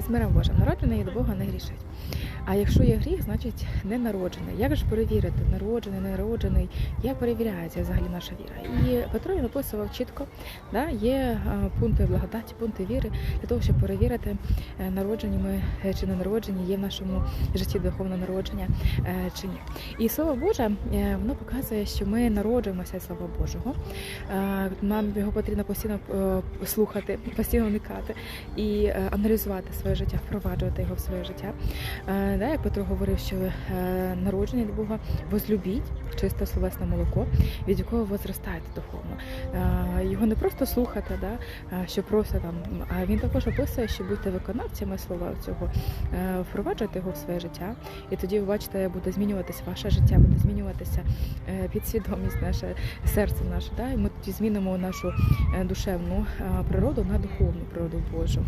з миром Божим, народжений до Бога не грішить. А якщо є гріх, значить не народжений. Як же перевірити, народжений, не народжений, як перевіряється взагалі наша віра? І Петро він описував чітко, да, є е, пункти благодаті, пункти віри для того, щоб перевірити, е, народжені ми е, чи не народжені, є в нашому житті духовне народження чи ні. І слово Боже, воно показує, що ми народжуємося від Слова Божого. Нам його потрібно постійно слухати, постійно вникати і аналізувати своє життя, впроваджувати його в своє життя. Да, як Петро говорив, що е, народження від Бога возлюбіть чисте словесне молоко, від якого ви зростаєте духовно. Е, Його не просто слухати, да, що просто там, а він також описує, що будьте виконавцями слова цього, е, впроваджуйте його в своє життя, і тоді ви бачите, буде змінюватися ваше життя, буде змінюватися підсвідомість, наше серце наше. Да, і ми тоді змінимо нашу душевну природу на духовну природу Божу.